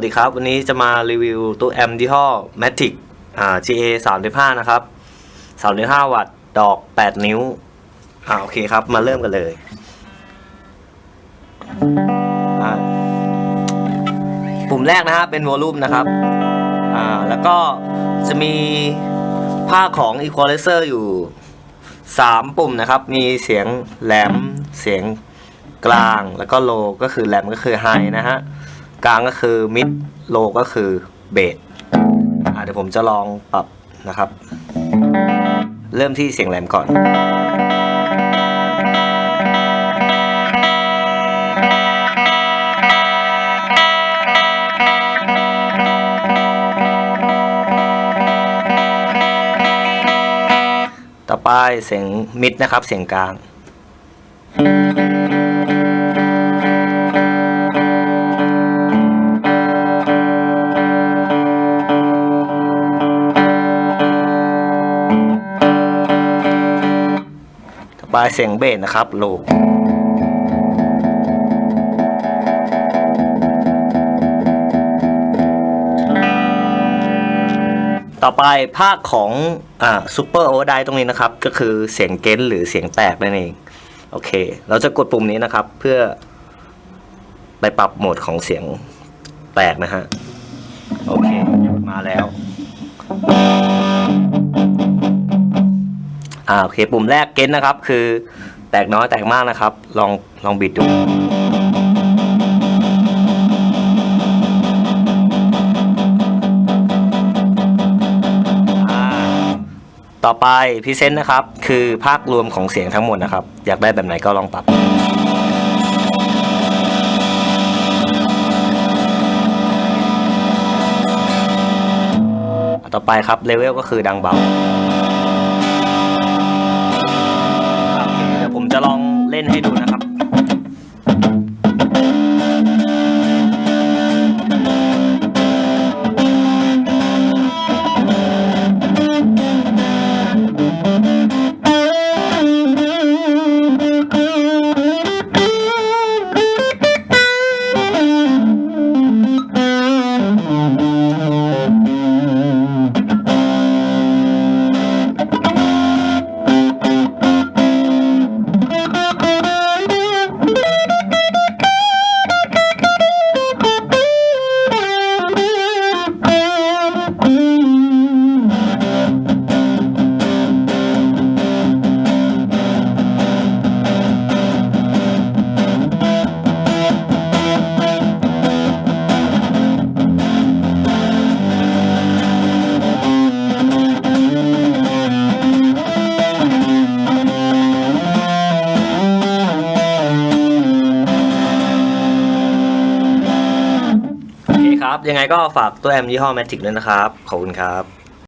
วัสดีครับ วันนี้จะมารีวิวตัวแอมยี่ห้อ Matic อ่า GA 35 นะครับ 35 วัตต์ ดอก 8 นิ้ว อ่า โอเคครับ มาเริ่มกันเลย ปุ่มแรกนะฮะ เป็นวอลลุ่มนะครับ อ่า แล้วก็จะมีภาของ Equalizer อยู่ 3 ปุ่มนะครับ มีเสียงแหลม เสียงกลาง แล้วก็โล ก็คือแหลมก็คือไฮนะฮะ กลางก็คือมิดโลก็คือเบสเดี๋ยวผมจะลองปรับนะครับ เริ่มที่เสียงแหลมก่อนต่อไปเสียงมิดนะครับเสียงกลาง ต่อไปเสียงเบสนะครับโลต่อไปภาคของอ่าซูเปอร์โอเวอร์ไดตรงนี้นะครับ ก็คือเสียงเกนหรือเสียงแตกนั่นเอง โอเค เราจะกดปุ่มนี้นะครับ เพื่อไปปรับโหมดของเสียงแตกนะฮะ โอเค มาแล้ว อ่าโอเคปุ่มแรกเก้นนะครับ คือแตกน้อยแตกมากนะครับ ลองลองบิดดูอ่าต่อไปพรีเซนต์นะครับ คือภาครวมของเสียงทั้งหมดนะครับ อยากได้แบบไหนก็ลองปรับต่อไปครับเลเวลก็คือดังเบา ล่นให้ดูนะครับ ครับ ยังไงก็ฝากตัวแอมยี่ห้อแมทริกด้วยนะครับ ขอบคุณครับ